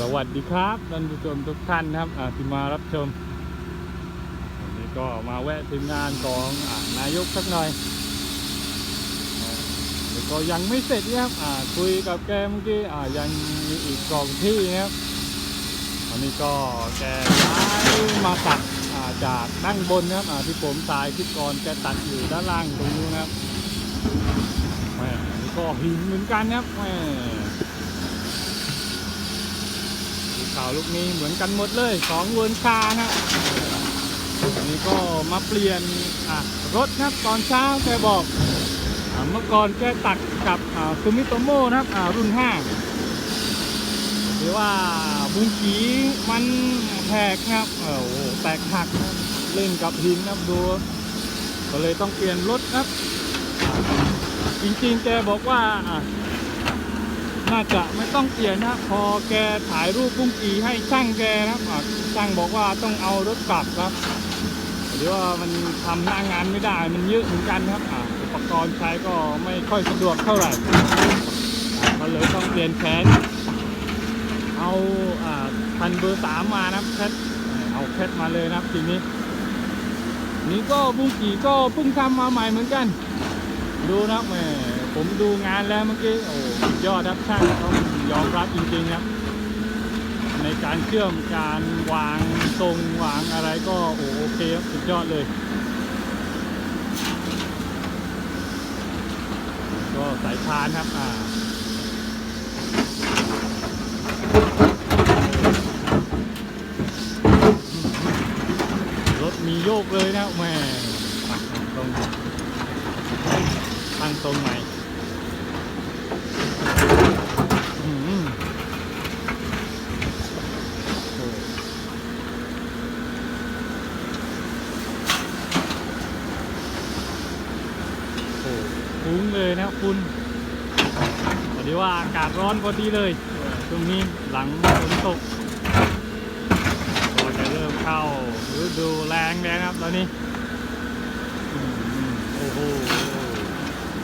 สวัสดีครับท่านผู้ชมทุกท่านนะครับที่มารับชมวันนี้ก็มาแวะทีมงานของอานายกสักหน่อยแต่ก็ยังไม่เสร็จนะครับคุยกับแกเมื่อกี้ยังมีอีกกองที่นะครับอันนี้ก็แกย้ายมาตัดาจากด้านบนนะครับที่ผมถ่ายคลิปก่อนแกตัดอยู่ด้านล่างตรงนู้นนะครับแม่ก็หินเหมือนกันนะครับแม่ เขาลูกนี้เหมือนกันหมดเลยสองเวิร์นคานะอันนี้ก็มาเปลี่ยนอะรถนะครับตอนเช้าแกบอกเมื่อก่อนแกตัดกับซูมิโตโมนะครับรุ่น5หรือว่าบุงกีมันแหกนะครับโอ้โหแตกหักเล่นกับหินนะครับดู ก็เลยต้องเปลี่ยนรถครับ จริงๆแกบอกว่า น่าจะไม่ต้องเปลี่ยนนะครับพอแกถ่ายรูปปุ้งกีให้ช่างแกนะครับช่างบอกว่าต้องเอารถกลับครับหรือว่ามันทำหน้างานไม่ได้มันเยอะเหมือนกันครับอะอุปกรณ์ใช้ก็ไม่ค่อยสะดวกเท่าไหร่อะก็เลยต้องเปลี่ยนแผนเอาอ่าพันเบอร์สามมานะแคทเอาแคทมาเลยนะทีนี้ นี่ก็บุ้งกีก็เพิ่งทำมาใหม่เหมือนกัน ดูนะแหม ผมดูงานแล้วเมื่อกี้โอ้สุดยอดครับช่างต้องยอมรับจริงๆครับ ในการเชื่อมการวางทรงวางอะไรก็โอ้โอเคครับสุดยอดเลย ก็สายพานครับอ่ารถมีโยกเลยนะแม่อะตรงตั้งตรงใหม่อืมโอ้โหฟุ้ง เลยนะคุณพอดีว่าอากาศร้อนพอดีเลยช่วงนี้หลังฝนตกก็จะเริ่มเข้าฤดูแรงแล้วนะครับตอนนี้โอ้โห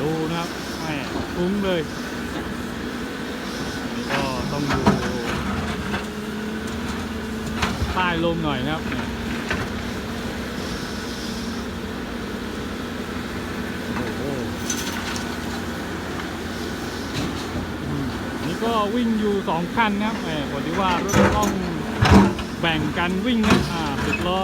ดูนะครับแหม่ฟุ้งเลยนี่ก็ต้องดูใต้ลมหน่อยนะครับเนี่ยโอ้โหอืมนี่ก็ วิ่งอยู่สองคันนะครับแหมพอดีว่ารถต้องแบ่งกันวิ่งนะอ่าสิบล้อ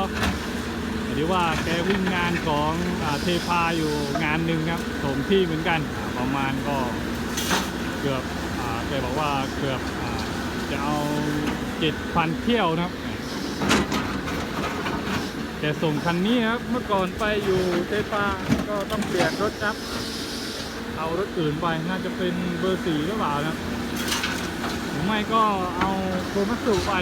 หรือว่าแกวิ่งงานของอาเทพาอยู่งานหนึ่งครับถมที่เหมือนกันประมาณก็เกือบอ่าแกบอกว่าเกือบอ่าจะเอาเจ็ดพันเที่ยวนะครับแกส่งคันนี้ครับเมื่อก่อนไปอยู่เทพาก็ต้องเปลี่ยนรถครับเอารถอื่นไปน่าจะเป็นเบอร์สี่หรือเปล่านะครับ ไม่ก็เอาโคมัตสุไป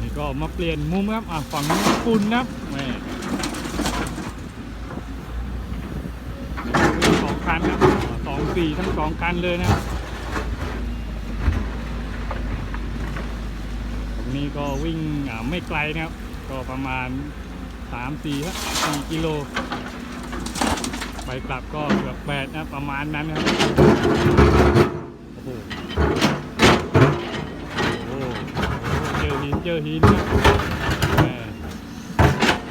นี่ก็มาเปลี่ยนมุมครับอะฝั่งนี้ฝุ่นนะครับแม่สองคันครับสองสี่ทั้งสองคันเลยนะครับตรงนี้ก็วิ่งไม่ไกลนะครับ ก็ประมาณสามสี่ครับสี่กิโล ไปกลับก็เกือบแปดนะประมาณนั้นนะครับโอ้โหโอ้โหเจอหินเจอหินนะแหม่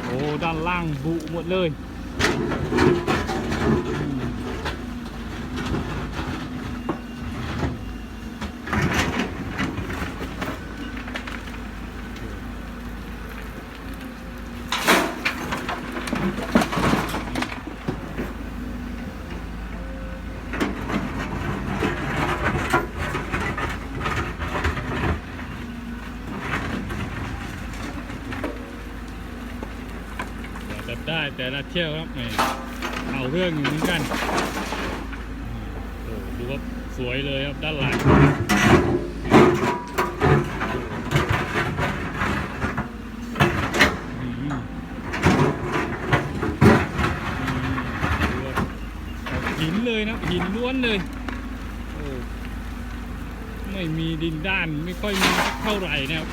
โอ้ด้านล่างบุหมดเลย ได้แต่ละเที่ยวครับแหม่เอาเรื่องอยู่เหมือนกันอืมโอ้ดูว่าสวยเลยครับด้านหลังหินเลยนะหินล้วนเลยโอ้ไม่มีดินด้านไม่ค่อยมีเท่าไหร่นะครับ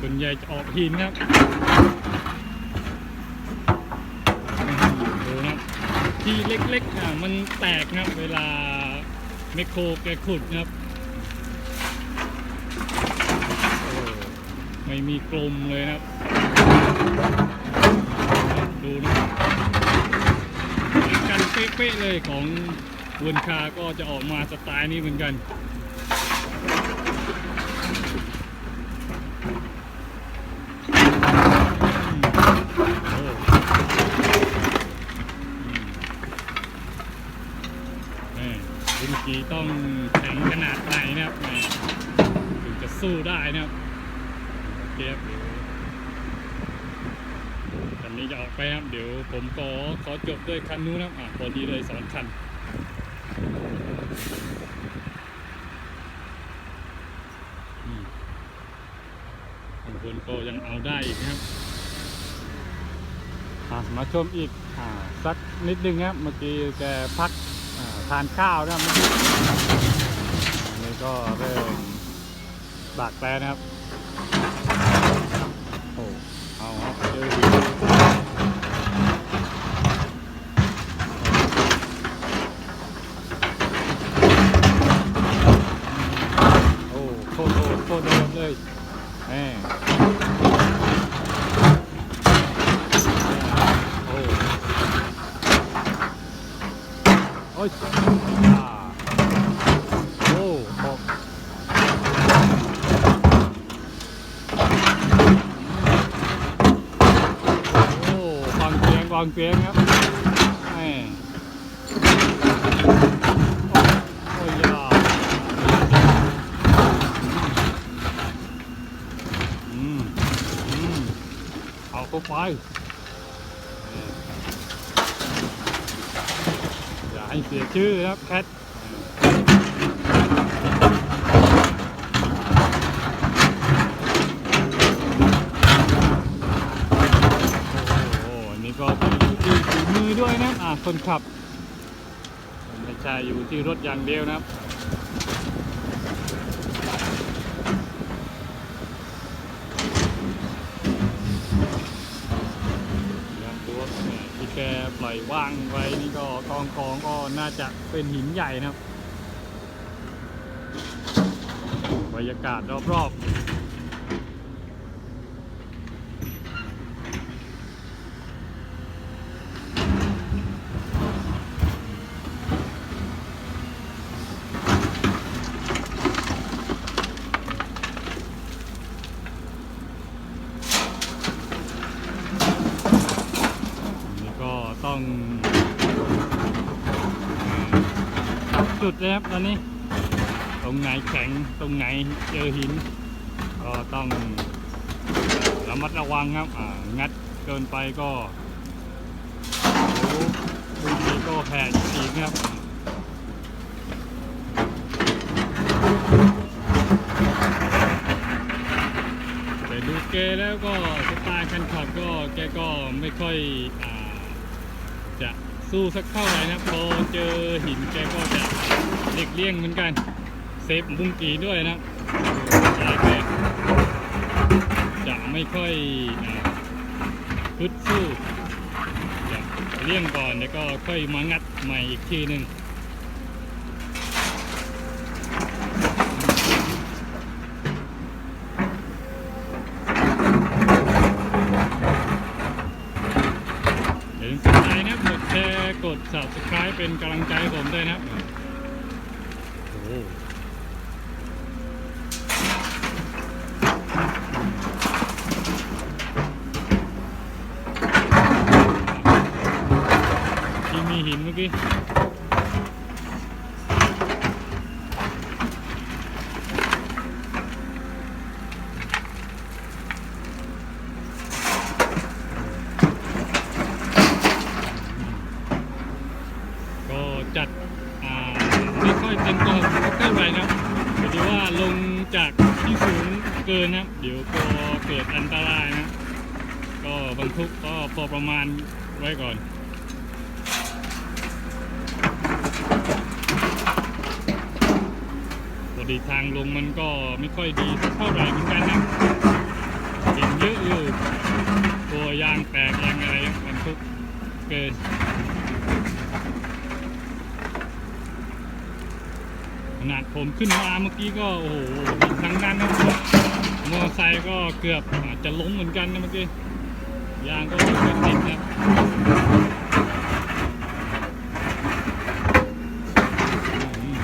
ส่วนใหญ่จะออกหินครับ ดูนะครับ ที่เล็กๆอะมันแตกนะเวลาเมคโครแกขุดนะครับไม่มีกลมเลยนะครับ ดูนะกันเป๊ะๆเลยของวนคาก็จะออกมาสไตล์นี้เหมือนกัน โอ้อืมนี่คุณกีต้องแข็งข นะครับถึงจะสู้ได้นะครับเคครับเดี๋ยวคันนี้จะออกไปครับ เดี๋ยวผมขอขอจบด้วยคันนู้นนะครับอะพอดีเลยสองคันบางคนก็ยังเอาได้อีกนะครับมาชมอีกอสักนิดนึงครับ เมื่อกี้แกพักทานข้าวนะครับเมื่อกี้ ก็เริ่มบากแปรนะครับ โอ้เอาครับเจอหินโอ้โคตรโดดโคตรโดนเลยแหม โอ้โอ้ยอ่าโอ้หกโอ้ฟังเสียง ฟังเสียงครับแหม่โอ้ยยาอืมอืมเอาเข้าไปอย่าให้เสียชื่อนะครับแคทโอ้โหอันนี้ก็เป็นอยู่ที่ฝีมือ ด้วยนะอ่าคนขับไม่ใช่อยู่ที่รถอย่างเดียวนะครับตัวนี่ที่แกปล่อยว่างไว้นี่ก็กองกองก็น่าจะเป็นหินใหญ่นะครับบรรยากาศรอบๆนี่ก็ จุดนะครับตอนนี้ ตรงไหนแข็งตรงไหนเจอหิน ก็ต้องระมัดระวังครับงัดเกินไปก็โอ้บางทีก็แผ่อีกครับแต่ดูแกแล้วก็สไตล์การขับก็แกก็ไม่ค่อยอ่า สู้สักเท่าไหร่นะพอเจอหินแกก็จะเด็กเลี่ยงเหมือนกัน เซฟบุ้งกีด้วยนะลายแกจะไม่ค่อยพึดสู้จะเลี่ยงก่อนแล้วก็ค่อยมางัดใหม่อีกทีหนึ่ง เดี๋ยวสนใจนะครับกดแชร์กด subscribe เป็นกำลังใจให้ผมด้วยนะครับที่มีหินเมื่อกี้จัดอ่าไม่ค่อยเต็มตัวเท่าไหร่นะพอดีว่า ลงจากที่สูงเกินนะเดี๋ยวก็เกิดอันตรายนะ ก็บรรทุกก็พอประมาณไว้ก่อนพอดีทางลงมันก็ไม่ค่อยดีเท่าไหร่เหมือนกันนะเห็นเยอะอยู่ตัวยางแตกยางอะไรบรรทุกเกิน ขนาดผมขึ้นมาเมื่อกี้ก็โอ้โหทั้งนั้นนะมอเตอร์ไซค์ก็เกือบอาจจะล้มเหมือนกันนะเมื่อกี้ยางก็ไม่ค่อยติดนะอืม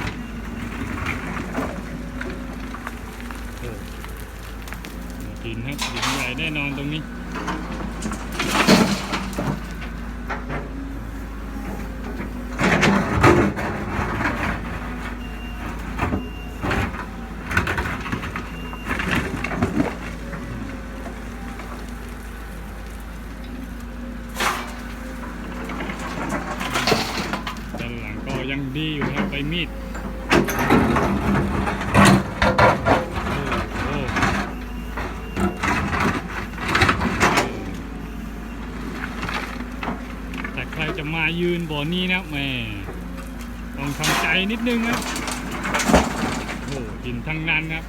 โอ้ดินครับดินใหญ่แน่นอนตรงนี้ ด้านหลังก็ยังดีอยู่ครับใบมีดโอ้โห แต่ใครจะมายืนบ่อนี้นะแม่ต้องทำใจนิดนึงนะโอ้โหดินทั้งนั้นครับ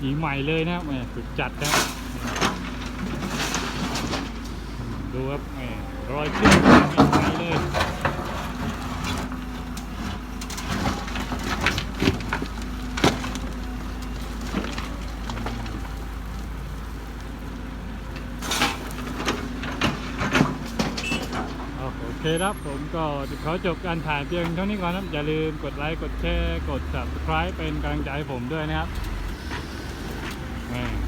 กีใหม่เลยนะครับแหมสุดจัดครับดูครับแหมรอยขึ้นไม่ไหวเลยโอเคครับผมก็ขอจบการถ่ายเพียงเท่านี้ก่อนครับ อย่าลืมกดไลค์ กดแชร์ กด subscribe เป็นกำลังใจให้ผมด้วยนะครับ แหม่